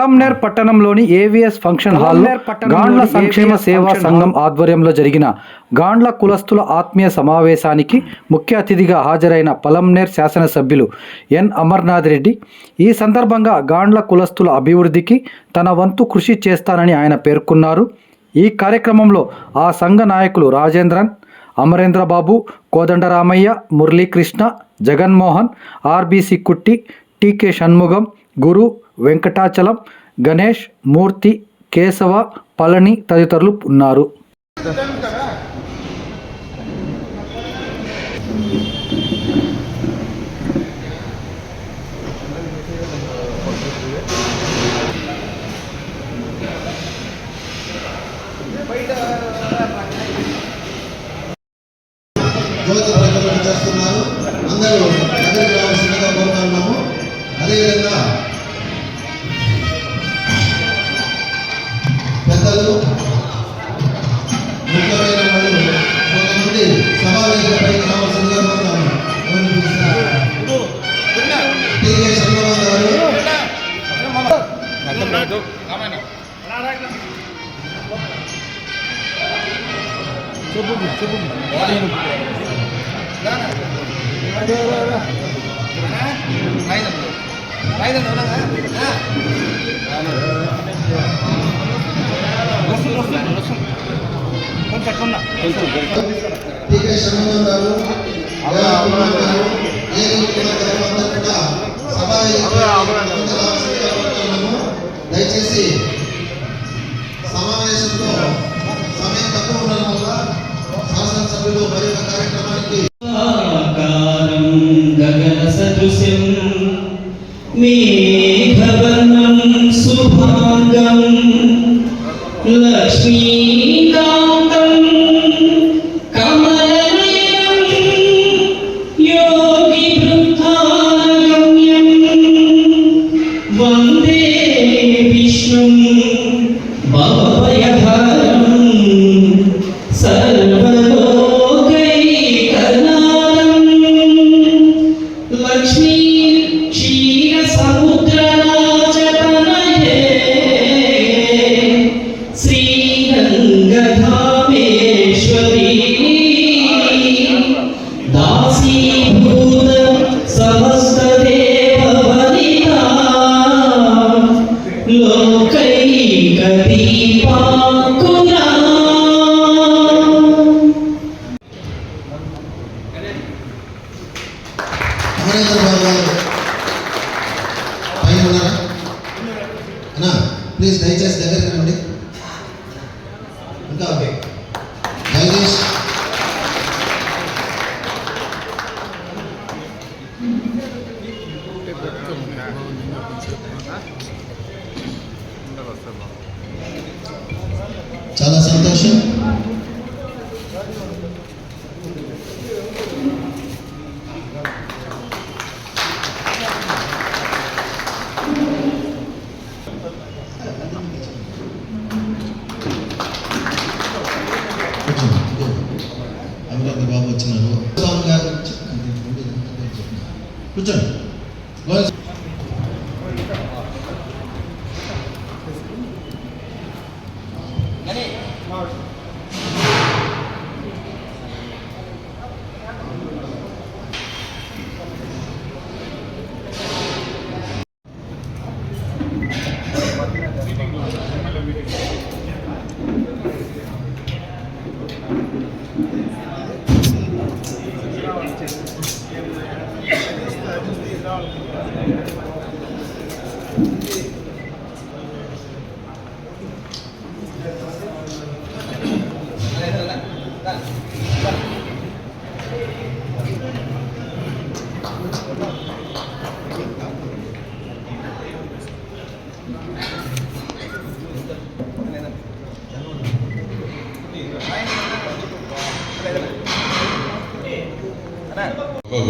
పలంనేర్ పట్టణంలోని AVS function hall Gandla సంక్షేమ సేవా సంఘం ఆధ్వర్యంలో జరిగిన గాండ్ల కులస్తుల ఆత్మీయ సమావేశానికి ముఖ్య అతిథిగా హాజరైన పలంనేర్ శాసనసభ్యులు ఎన్ అమర్నాథ్ రెడ్డి. ఈ సందర్భంగా గాండ్ల కులస్తుల అభివృద్ధికి తన వంతు కృషి చేస్తానని ఆయన పేర్కొన్నారు. ఈ కార్యక్రమంలో ఆ సంఘ నాయకులు రాజేంద్రన్ అమరేంద్ర బాబు కోదండరామయ్య మురళీకృష్ణ జగన్మోహన్ ఆర్బీసీ కుట్టి టీకే షణ్ముగం గురు వెంకటాచలం గణేష్ మూర్తి కేశవ పళని తదితరులు ఉన్నారు. దయచేసి సమావేశంలో సమయం తక్కువ ఉండడం వల్ల శాసనసభ్యులు మరి ఒక కార్యక్రమానికి ఆకారం గగనసదృశం మేఘవర్ణం శుభాంగం. లక్ష్మీకాంతం she, చాలా సంతోషం. చేస్తుంది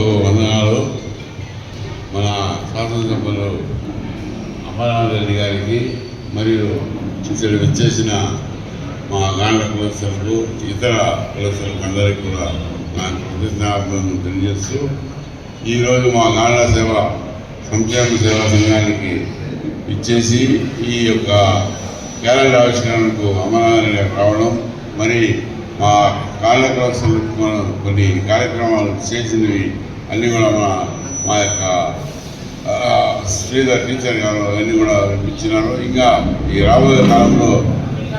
ఒక వందనాలు మన శాసనసభ్యులు అమరావతి గారికి మరియు ఇక్కడ వచ్చేసిన మా గాండ్ల కులస్తులకు ఇతర కులస్తులకు అందరికీ కూడా నా కృతజ్ఞాపనను తెలియజేస్తూ ఈరోజు మా గాండ్ల సేవ సంక్షేమ సేవా సంఘానికి ఇచ్చేసి ఈ యొక్క క్యాలెండర్ ఆవిష్కరణకు అమరావతి రావడం మరి మా కాళ్ళ కోసం కొన్ని కార్యక్రమాలు చేసినవి అన్నీ కూడా మా మా యొక్క శ్రీధర్ టీచర్ గారు అవన్నీ కూడా ఇచ్చినారు. ఇంకా ఈ రాబోయే కాలంలో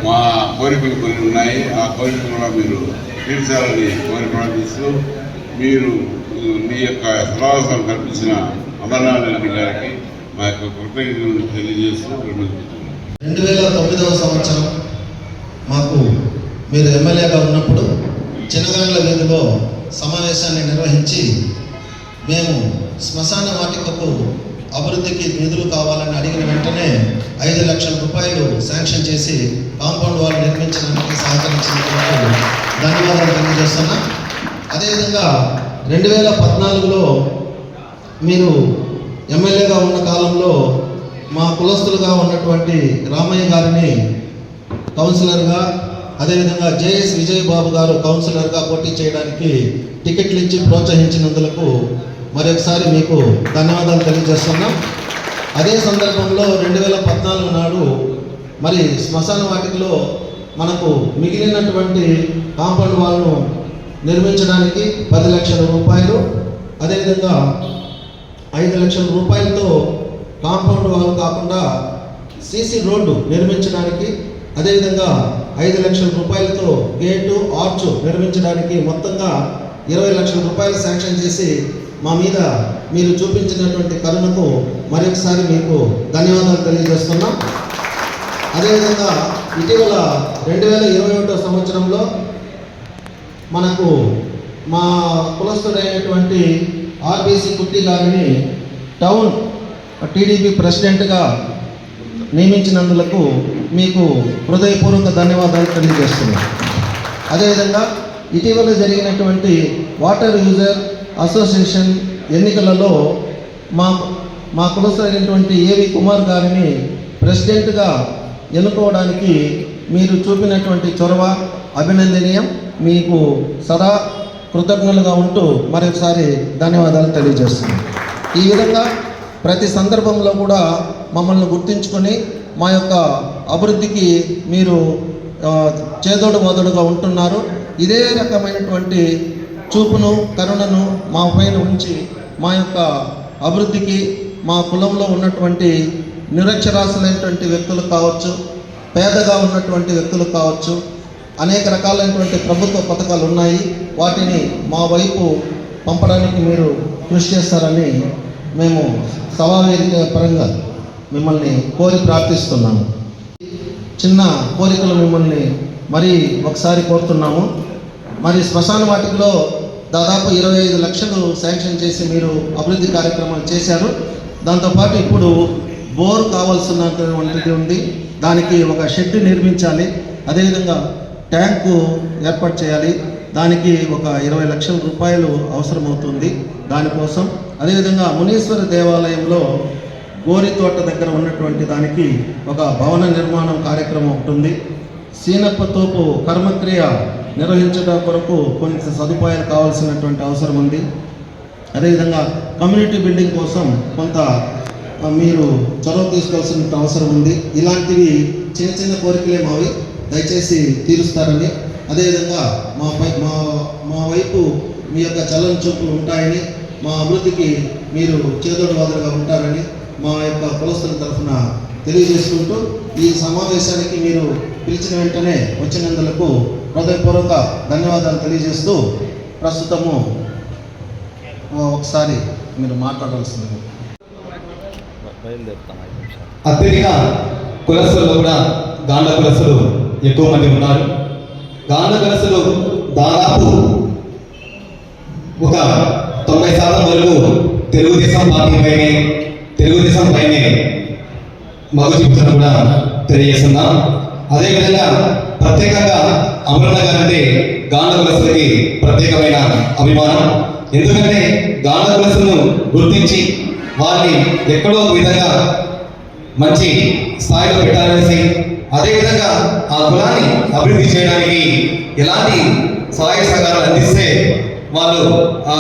మా కోరికలు కొన్ని ఉన్నాయి. ఆ కోరికలు కూడా మీరు తీర్చాలని కోరిక ప్రార్థిస్తూ మీరు మీ యొక్క సమావేశం కల్పించిన అమర్నాథ్ రెడ్డి గారికి మా యొక్క కృతజ్ఞతలు తెలియజేస్తూ రెండు రెండు వేల తొమ్మిదవ సంవత్సరం మాకు మీరు ఎమ్మెల్యేగా ఉన్నప్పుడు చిన్నగాండ్ల వీధిలో సమావేశాన్ని నిర్వహించి మేము శ్మశాన వాటికకు అభివృద్ధికి నిధులు కావాలని అడిగిన వెంటనే ఐదు లక్షల రూపాయలు శాంక్షన్ చేసి కాంపౌండ్ వాల్ నిర్మించడానికి సహకరించినటువంటి ధన్యవాదాలు తెలియజేస్తున్నా. అదేవిధంగా రెండు వేల పద్నాలుగులో మీరు ఎమ్మెల్యేగా ఉన్న కాలంలో మా కులస్తులుగా ఉన్నటువంటి రామయ్య గారిని కౌన్సిలర్గా అదేవిధంగా జేఎస్ విజయబాబు గారు కౌన్సిలర్గా పోటీ చేయడానికి టికెట్లు ఇచ్చి ప్రోత్సహించినందులకు మరొకసారి మీకు ధన్యవాదాలు తెలియజేస్తున్నాం. అదే సందర్భంలో రెండు వేల పద్నాలుగు నాడు మరి శ్మశాన వాటికలో మనకు మిగిలినటువంటి కాంపౌండ్ వాల్ను నిర్మించడానికి పది లక్షల రూపాయలు అదేవిధంగా ఐదు లక్షల రూపాయలతో కాంపౌండ్ వాల్ కాకుండా సీసీ రోడ్డు నిర్మించడానికి అదేవిధంగా ఐదు లక్షల రూపాయలతో గేటు ఆర్చ్ నిర్మించడానికి మొత్తంగా ఇరవై లక్షల రూపాయలు శాంక్షన్ చేసి మా మీద మీరు చూపించినటువంటి కరుణకు మరొకసారి మీకు ధన్యవాదాలు తెలియజేస్తున్నాం. అదేవిధంగా ఇటీవల రెండు వేల ఇరవై ఒకటో సంవత్సరంలో మనకు మా కులస్తుడైనటువంటి ఆర్బీసీ కుట్టి గారిని టౌన్ టీడీపీ ప్రెసిడెంట్గా నియమించినందులకు మీకు హృదయపూర్వక ధన్యవాదాలు తెలియజేస్తున్నాను అదేవిధంగా ఇటీవల జరిగినటువంటి వాటర్ యూజర్ అసోసియేషన్ ఎన్నికలలో మా మా కులసైనటువంటి ఏవి కుమార్ గారిని ప్రెసిడెంట్గా ఎన్నుకోవడానికి మీరు చూపినటువంటి చొరవ అభినందనీయం. మీకు సదా కృతజ్ఞులుగా ఉంటూ మరొకసారి ధన్యవాదాలు తెలియజేస్తున్నాను. ఈ విధంగా ప్రతి సందర్భంలో కూడా మమ్మల్ని గుర్తించుకొని మా యొక్క అభివృద్ధికి మీరు చేదోడు మొదడుగా ఉంటున్నారు. ఇదే రకమైనటువంటి చూపును కరుణను మా పైన ఉంచి మా యొక్క అభివృద్ధికి మా కులంలో ఉన్నటువంటి నిరక్షరాస్యులైనటువంటి వ్యక్తులు కావచ్చు పేదగా ఉన్నటువంటి వ్యక్తులు కావచ్చు అనేక రకాలైనటువంటి ప్రభుత్వ పథకాలు ఉన్నాయి. వాటిని మా వైపు పంపడానికి మీరు కృషి చేస్తారని మేము సవావేదిక పరంగా మిమ్మల్ని కోరి ప్రార్థిస్తున్నాము. చిన్న కోరికలు మిమ్మల్ని మరీ ఒకసారి కోరుతున్నాము. మరి శ్మశాన వాటికలో దాదాపు ఇరవై ఐదు లక్షలు శాంక్షన్ చేసి మీరు అభివృద్ధి కార్యక్రమాలు చేశారు. దాంతోపాటు ఇప్పుడు బోర్ కావాల్సినటువంటిది ఉంది. దానికి ఒక షెడ్ నిర్మించాలి. అదేవిధంగా ట్యాంకు ఏర్పాటు చేయాలి. దానికి ఒక ఇరవై లక్షల రూపాయలు అవసరమవుతుంది దానికోసం. అదేవిధంగా మునీశ్వర దేవాలయంలో గోరి తోట దగ్గర ఉన్నటువంటి దానికి ఒక భవన నిర్మాణం కార్యక్రమం ఉంటుంది సీనప్ప తోపు కర్మక్రియ నిర్వహించడం కొరకు కొంత సదుపాయాలు కావాల్సినటువంటి అవసరం ఉంది. అదేవిధంగా కమ్యూనిటీ బిల్డింగ్ కోసం కొంత మీరు చొరవ తీసుకోవాల్సిన అవసరం ఉంది. ఇలాంటివి చిన్న చిన్న కోరికలే మావి దయచేసి తీరుస్తారని. అదేవిధంగా మా పై మా మా వైపు మీ యొక్క చలన చూపులు ఉంటాయని మా అభివృద్ధికి మీరు చేదోడు వాదులుగా ఉంటారని మా యొక్క కులస్తుల తరఫున తెలియజేసుకుంటూ ఈ సమావేశానికి మీరు పిలిచిన వెంటనే వచ్చినందులకు హృదయపూర్వక ధన్యవాదాలు తెలియజేస్తూ ప్రస్తుతము ఒకసారి మీరు మాట్లాడాల్సింది. అత్యధిక కులస్తులు కూడా గాండ కులస్తులు ఎక్కువ మంది ఉన్నారు. గాండ కులస్తులు దాదాపు ఒక తొంభై శాతం వరకు తెలుగుదేశం పార్టీపైనే తెలుగుదేశం పైనే మగ చూపుతారు కూడా తెలియజేస్తున్నాం. అదేవిధంగా ప్రత్యేకంగా అమరన్న గారు అంటే గాంధ కులస్తులకి ప్రత్యేకమైన అభిమానం. ఎందుకంటే గాంధ కులస్తులను గుర్తించి వారిని ఎక్కడో ఒక విధంగా మంచి స్థాయిలో పెట్టాలనేసి అదేవిధంగా ఆ కులాన్ని అభివృద్ధి చేయడానికి ఎలాంటి సహాయ సహకారాలు అందిస్తే వాళ్ళు ఆ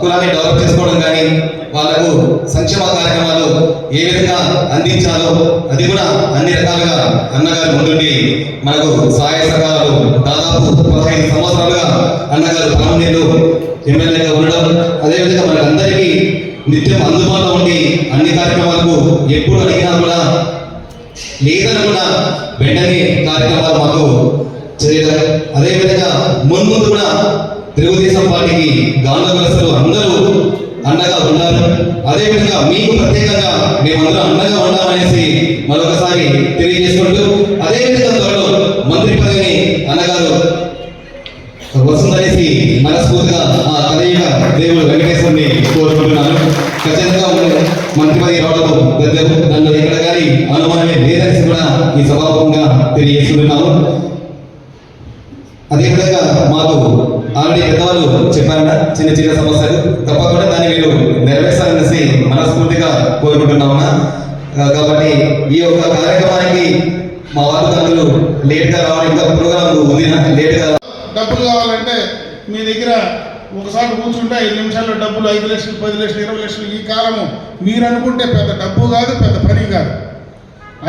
కులాన్ని డెవలప్ చేసుకోవడం కానీ వాళ్ళకు సంక్షేమ కార్యక్రమాలు ఏ విధంగా అందించాలో అది కూడా అన్ని రకాలుగా అన్నగారు ముందుండి మనకు సహాయ సహకారాలు దాదాపు పదహైదు సంవత్సరాలుగా అన్నగారు పన్నెండు ఎమ్మెల్యేగా ఉండడం అదేవిధంగా మనకందరికీ నిత్యం అందుబాటులో ఉండి అన్ని కార్యక్రమాలకు ఎప్పుడు అడిగినా కూడా లేదని కూడా వెంటనే కార్యక్రమాలు మాకు చేయగలరు అదేవిధంగా మున్ముందు కూడా తెలుగుదేశం పార్టీకి గాంధీ కులస్తులు అందరూ అండగా ఉన్నారు. అదేవిధంగా మీకు ప్రత్యేకంగా మేమందరం అండగా ఉన్నామనేసి మరొకసారి తెలియజేసుకుంటూ అదేవిధంగా త్వరలో మంత్రి పదవిని అన్నగారు వస్తుందనేసి మనస్ఫూర్తిగా ఆ కలయిక దేవుడు వెంకటేశ్వరుని కోరుకుంటున్నాను ఖచ్చితంగా మంత్రి పదవి రావడం పెద్దలు నన్ను ఎక్కడ కానీ అనుమానమే లేదనేసి కూడా ఈ సభాముఖంగా తెలియజేస్తున్నాము అదేవిధంగా మాకు ఆల్రెడీ పెద్దవాళ్ళు చెప్పారట చిన్న చిన్న సమస్యలు తప్పకుండా దాన్ని మీరు నెరవేర్చాలనేసి మనస్ఫూర్తిగా కోరుకుంటున్నామన్నా. కాబట్టి ఈ యొక్క కార్యక్రమానికి మా వారు తల్లులు లేట్గా రావడం ఇంకా ప్రోగ్రామ్ ఉంది లేట్గా డబ్బులు కావాలంటే మీ దగ్గర ఒకసారి కూర్చుంటే ఐదు నిమిషాల్లో డబ్బులు ఐదు లక్షలు పది లక్షలు ఇరవై లక్షలు ఈ కాలము. మీరు అనుకుంటే పెద్ద డబ్బు కాదు పెద్ద పని కాదు.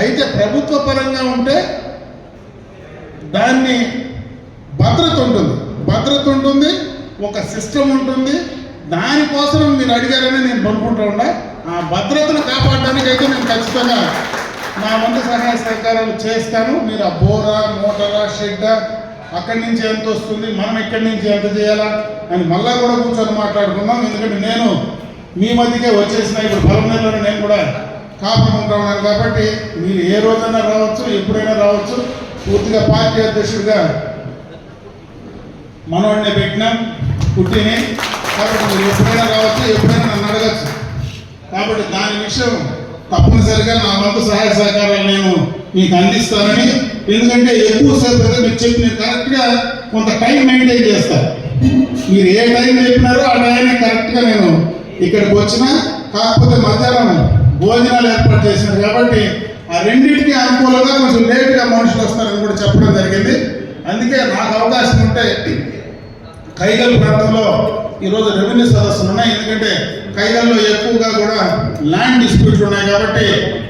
అయితే ప్రభుత్వ పరంగా ఉంటే దాన్ని భద్రత ఉంటుంది. భద్రత ఉంటుంది. ఒక సిస్టమ్ ఉంటుంది. దానికోసం మీరు అడిగారని నేను పనుకుంటూ ఉండే. ఆ భద్రతను కాపాడడానికి అయితే నేను ఖచ్చితంగా నా వంతు సహాయ సహకారాలు చేస్తాను. మీరు ఆ బోరా మోటారా షెడ్ అక్కడి నుంచి ఎంత వస్తుంది మనం ఎక్కడి నుంచి ఎంత చేయాలా అని మళ్ళా కూడా కూర్చొని మాట్లాడుకుందాం. ఎందుకంటే నేను మీ మధ్యకే వచ్చేసిన ఇప్పుడు పలమనేరులో నేను కూడా కాపాడుకుంటా ఉన్నాను కాబట్టి మీరు ఏ రోజైనా రావచ్చు ఎప్పుడైనా రావచ్చు. పూర్తిగా పార్టీ అధ్యక్షుడిగా మనవాడిని పెట్టినాం పుట్టిని. కాబట్టి మీరు ఎప్పుడైనా రావచ్చు ఎప్పుడైనా నన్ను అడగచ్చు. కాబట్టి దాని విషయం తప్పనిసరిగా నా వంతు సహాయ సహకారాలు నేను మీకు అందిస్తానని. ఎందుకంటే ఎక్కువసేపు అయితే మీరు చెప్పిన కరెక్ట్గా కొంత టైం మెయింటైన్ చేస్తారు మీరు ఏ టైం చెప్పినారో ఆ టైం కరెక్ట్గా నేను ఇక్కడికి వచ్చిన కాకపోతే మధ్యాహ్నం భోజనాలు ఏర్పాటు చేసినారు. కాబట్టి ఆ రెండింటికి అనుకూలంగా కొంచెం లేట్గా మనుషులు వస్తారని కూడా చెప్పడం జరిగింది. అందుకే నాకు అవకాశం ఉంటే కైగల్ ప్రాంతంలో ఈరోజు రెవెన్యూ సదస్సులు ఉన్నాయి. ఎందుకంటే కైగల్లో ఎక్కువగా కూడా ల్యాండ్ డిస్ప్యూట్లు ఉన్నాయి కాబట్టి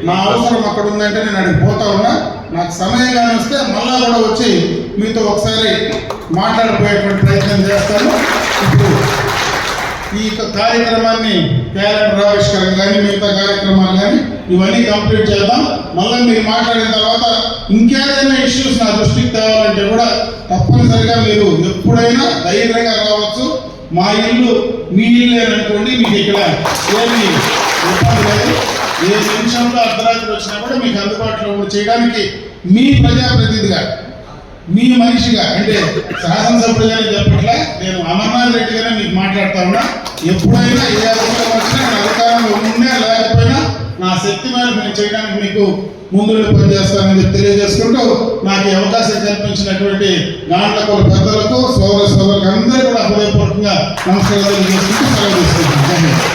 నా అవసరం అక్కడ ఉందంటే నేను అక్కడికి పోతా ఉన్నా. నాకు సమయం కానీ వస్తే మళ్ళా కూడా వచ్చి మీతో ఒకసారి మాట్లాడిపోయేటువంటి ప్రయత్నం చేస్తాను. ఇప్పుడు ఈ కార్యక్రమాన్ని పేరెంట్ ఆవిష్కరణ కానీ మిగతా కార్యక్రమాలు కానీ ఇవన్నీ కంప్లీట్ చేద్దాం. మళ్ళీ మీరు మాట్లాడిన తర్వాత ఇంకేదైనా ఇష్యూస్ నా దృష్టికి తేవాలంటే కూడా తప్పనిసరిగా మీరు ఎప్పుడైనా ధైర్యంగా రావచ్చు. మా ఇల్లు మీ ఇల్లు అనుకోండి మీకు ఇక్కడ ఏమి ఇబ్బంది లేదు. ఏ నిమిషంలో అర్ధరాత్రి వచ్చినా కూడా మీకు అందుబాటులో చేయడానికి మీ ప్రజాప్రతినిధిగా మీ మనిషిగా అంటే శాసనసభ్యులుగానే చెప్పట్లే నేను అమర్నాథ్ రెడ్డిగానే మీకు మాట్లాడుతా ఉన్నా. ఎప్పుడైనా ఏ అవకాశం వచ్చినా నేను ఉన్నా లేకపోయినా నా శక్తి మేరకు నేను చేయడానికి మీకు ముందు పనిచేస్తానని తెలియజేసుకుంటూ నాకు అవకాశం కల్పించినటువంటి గాండ్ల పెద్దలకు సోదర సోదరులకు అందరూ కూడా హృదయపూర్వకంగా నమస్కారాలు తెలియజేసుకుంటూ సెలవు